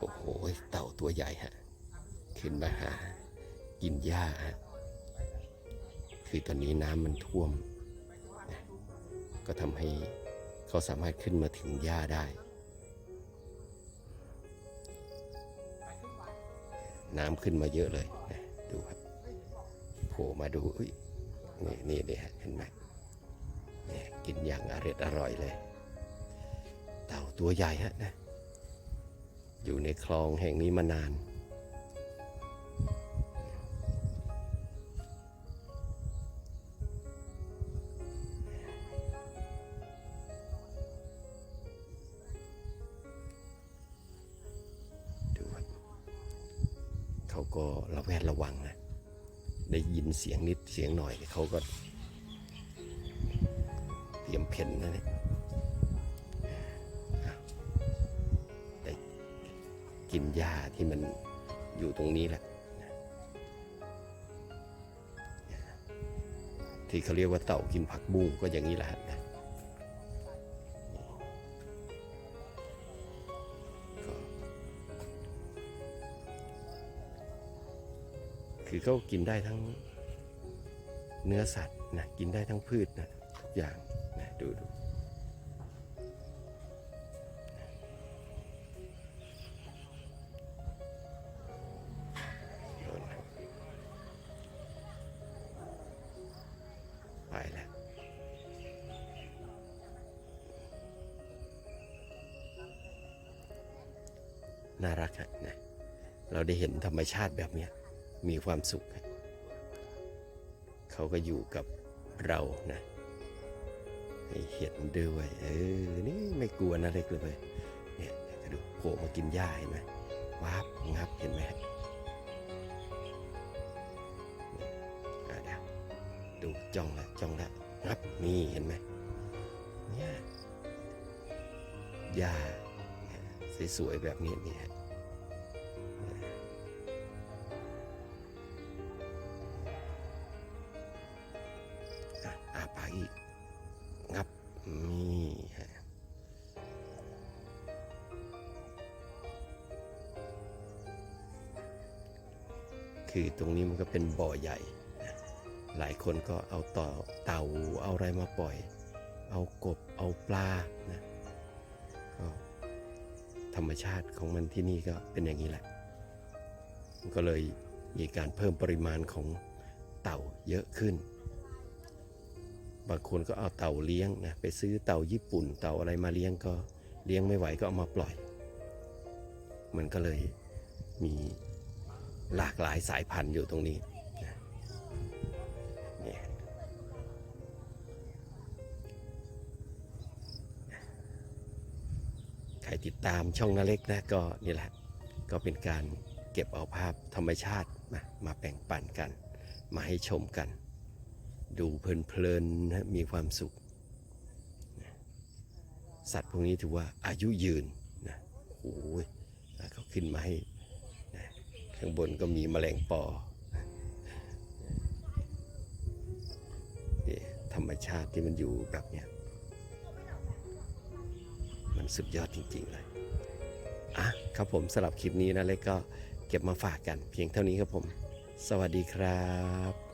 โอ้โห เต่าตัวใหญ่ฮะ ขึ้นมาหา กินหญ้าฮะ คือตอนนี้น้ำมันท่วม ก็ทำให้เขาสามารถขึ้นมาถึงหญ้าได้ น้ำขึ้นมาเยอะเลยนะดูครับโผล่มาดูอุ้ยนี่นี่นี่ฮะเห็นไหมเนี่ยกินอย่างอร่อยอร่อยเลย เต่าตัวใหญ่ฮะนะ อยู่ในคลองแห่งนี้มานาน ดูครับเขาก็ระแวดระวังนะ ได้ยินเสียงนิดเสียงหน่อยเขาก็เตรียมเพ่นนะเนี่ย กินหญ้าที่มันอยู่ตรงนี้แหละที่เขาเรียกว่าเต่ากินผักบุ้งก็อย่างนี้แหละนะคือเขากินได้ทั้งเนื้อสัตว์นะกินได้ทั้งพืชนะทุกอย่างนะดูดู น่ารักนะเราได้เห็นธรรมชาติแบบนี้มีความสุข เขาก็อยู่กับเรานะให้เห็นด้วยเออนี่ไม่กลัวนะเล็กเลยเนี่ยกระดูกโผล่มากินหญ้าเห็นไหมวับงับเห็นไหมอะเดี๋ยวดูจ้องละจ้องละงับนี่เห็นไหมเนี่ยหญ้า สวยๆแบบนี้นี่ฮะอะอาปากอีก งับ นี่ฮะคือตรงนี้มันก็เป็นบ่อใหญ่ หลายคนก็เอาต่อเต่าเอาอะไรมาปล่อย เอากบ เอาปลานะก็ ธรรมชาติของมันที่นี่ก็เป็นอย่างนี้แหละ ก็เลยมีการเพิ่มปริมาณของเต่าเยอะขึ้น บางคนก็เอาเต่าเลี้ยงนะไปซื้อเต่าญี่ปุ่น เต่าอะไรมาเลี้ยงก็เลี้ยงไม่ไหวก็เอามาปล่อย มันก็เลยมีหลากหลายสายพันธุ์อยู่ตรงนี้ รติดตามช่องนาเล็กนะก็นี่แหละ ก็เป็นการเก็บเอาภาพธรรมชาติมามาแบ่งปันกัน มาให้ชมกัน ดูเพลินๆนะมีความสุข สัตว์พวกนี้ถือว่าอายุยืนนะโอ้ยเขาขึ้นมาให้นะข้างบนก็มีแมลงปอธรรมชาติที่มันอยู่แบบเนี้ย มันสุดยอดจริง ๆ เลยอะครับผมสำหรับคลิปนี้นะเล็กก็เก็บมาฝากกันเพียงเท่านี้ครับผม สวัสดีครับ